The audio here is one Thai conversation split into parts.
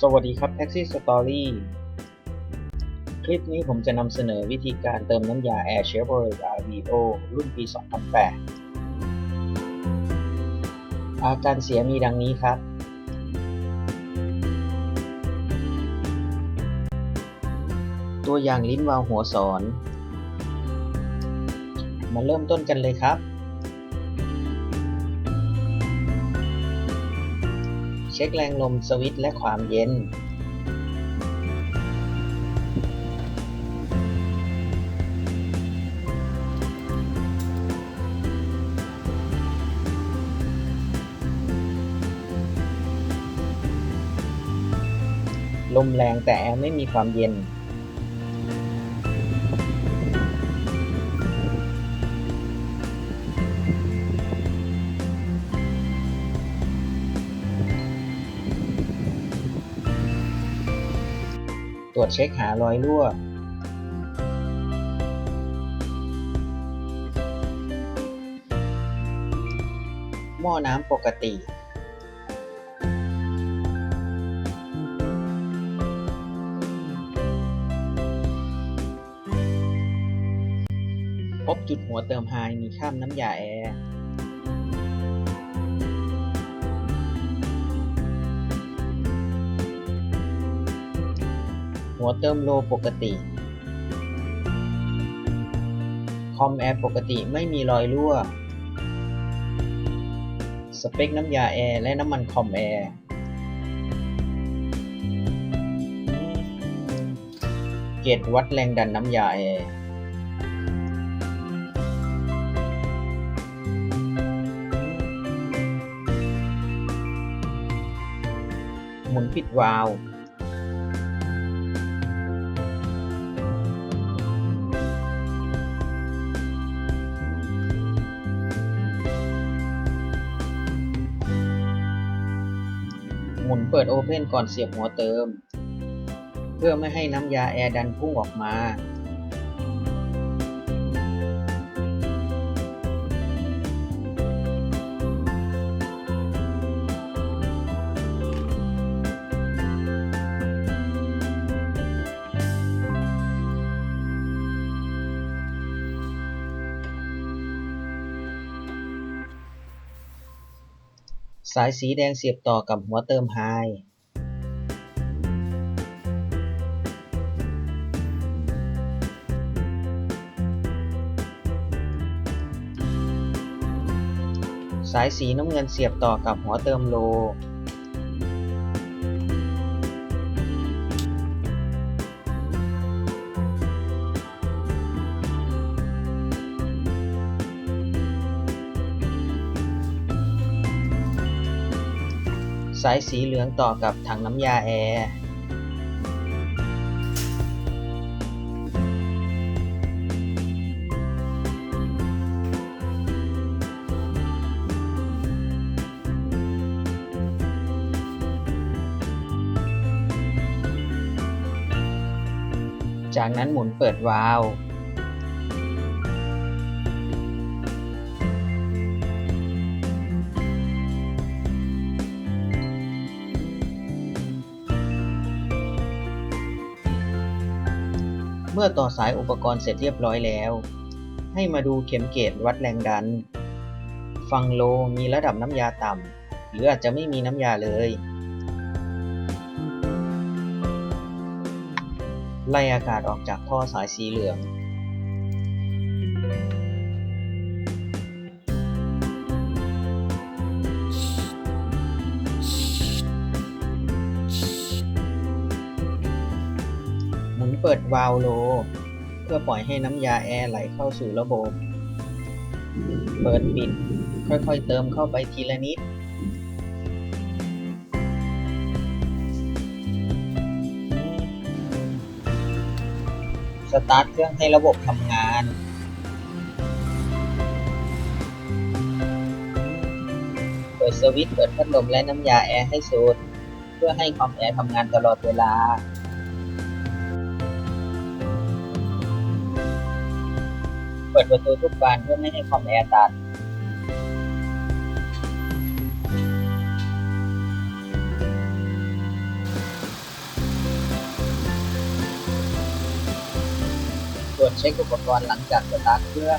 สวัสดีครับ Taxi Story คลิปนี้ผมจะนำเสนอวิธีการเติมน้ำยา Air Chevrolet RVO รุ่นปี 2008 อาการเสียมีดังนี้ครับ ตัวอย่างลิ้นวาวหัวสอน มาเริ่มต้นกันเลยครับ เช็คแรงลมสวิตช์และความเย็นลมแรงแต่แอร์ไม่มีความเย็น ตรวจเช็คหารอยรั่ว หม้อน้ำปกติ พบจุดหัวเติมไฮมีข้ามน้ำยาแอร์ หัวเติมโลปกติ คอมแอร์ปกติไม่มีรอยรั่ว สเปคน้ำยาแอร์และน้ำมันคอมแอร์เกจวัดแรงดันน้ำยาแอร์หมุนปิดวาล์ว มุนเปิดโอเพนก่อนเสียบหัวเติม เพื่อไม่ให้น้ำยาแอร์ดันพุ่งออกมา สายสีแดงเสียบต่อกับหัวเติมไฮสายสีน้ำเงินเสียบต่อกับหัวเติมโสายสีเหลืองต่อกับถังน้ำยาแอร์จากนั้นหมุนเปิดวาล์ว เมื่อต่อสายอุปกรณ์เสร็จเรียบร้อยแล้ว ให้มาดูเข็มเกจวัดแรงดัน ฟังโลมีระดับน้ำยาต่ำหรืออาจจะไม่มีน้ำยาเลยไล่อากาศออกจากท่อสายสีเหลือง เปิดวาล์วโล เพื่อปล่อยให้น้ำยาแอร์ไหลเข้าสู่ระบบ เปิดปิด ค่อยๆเติมเข้าไปทีละนิดสตาร์ทเครื่องให้ระบบทำงาน เปิดสวิตช์เปิดพัดลมและน้ำยาแอร์ให้สุด เพื่อให้คอมแอร์ทำงานตลอดเวลา เปิดประตูทุกบานเพื่อไม่ให้ความแออัดตรวจเช็คอุปกรณ์หลังจากสตาร์ทเครื่อง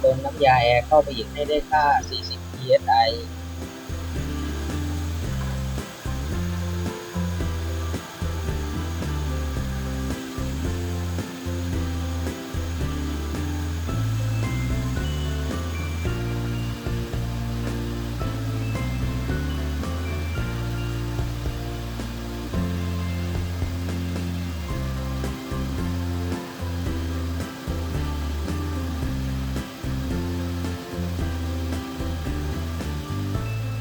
เติมน้ำยาแอร์เข้าไปอีกให้ได้ค่า 40 psi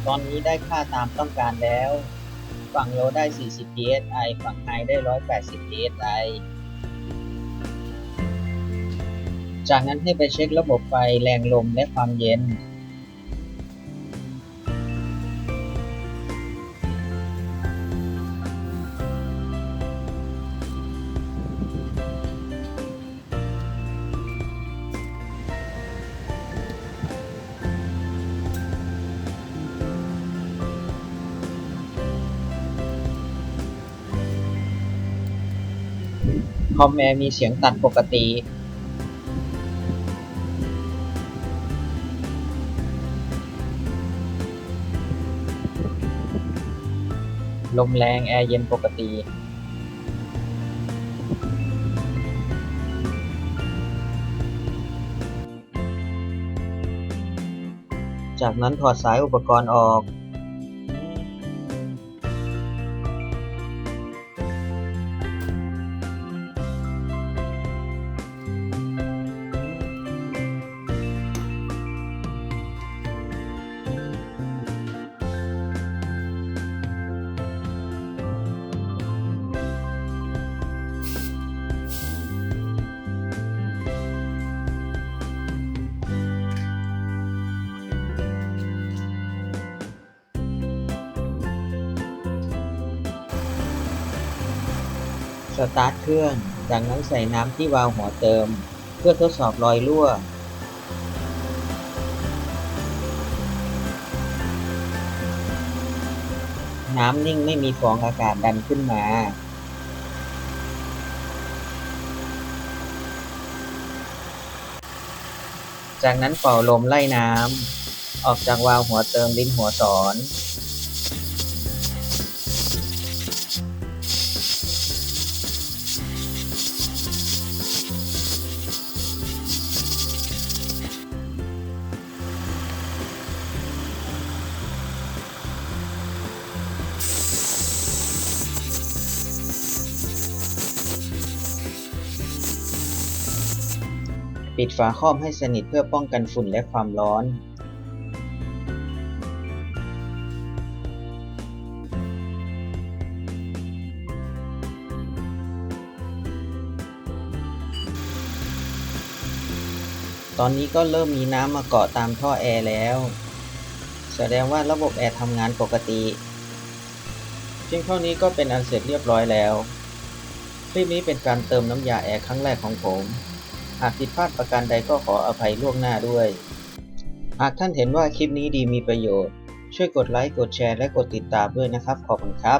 ตอนนี้ได้ค่าตามต้องการแล้ว ฝั่งโลได้ 40 psi ฝั่งไฮได้ 180 psi จากนั้นให้ไปเช็คระบบไฟแรงลมและความเย็น คอมแอร์มีเสียงตัดปกติ ลมแรงแอร์เย็นปกติจากนั้นถอดสายอุปกรณ์ออก สตาร์ทเครื่อง จากนั้นใส่น้ำที่วาล์วหัวเติม เพื่อทดสอบรอยรั่ว น้ำนิ่งไม่มีฟองอากาศดันขึ้นมาจากนั้นเป่าลมไล่น้ำ ออกจากวาล์วหัวเติมลิ้นหัวสอน ปิดฝาครอบให้สนิทเพื่อป้องกันฝุ่นและความร้อน ตอนนี้ก็เริ่มมีน้ำมาเกาะตามท่อแอร์แล้ว แสดงว่าระบบแอร์ทำงานปกติเพียงเท่านี้ก็เป็นอันเสร็จเรียบร้อยแล้ว คลิปนี้เป็นการเติมน้ำยาแอร์ครั้งแรกของผม หากผิดพลาดประการใดก็ขออภัยล่วงหน้าด้วย หากท่านเห็นว่าคลิปนี้ดีมีประโยชน์ ช่วยกดไลค์ กดแชร์ และกดติดตามด้วยนะครับ ขอบคุณครับ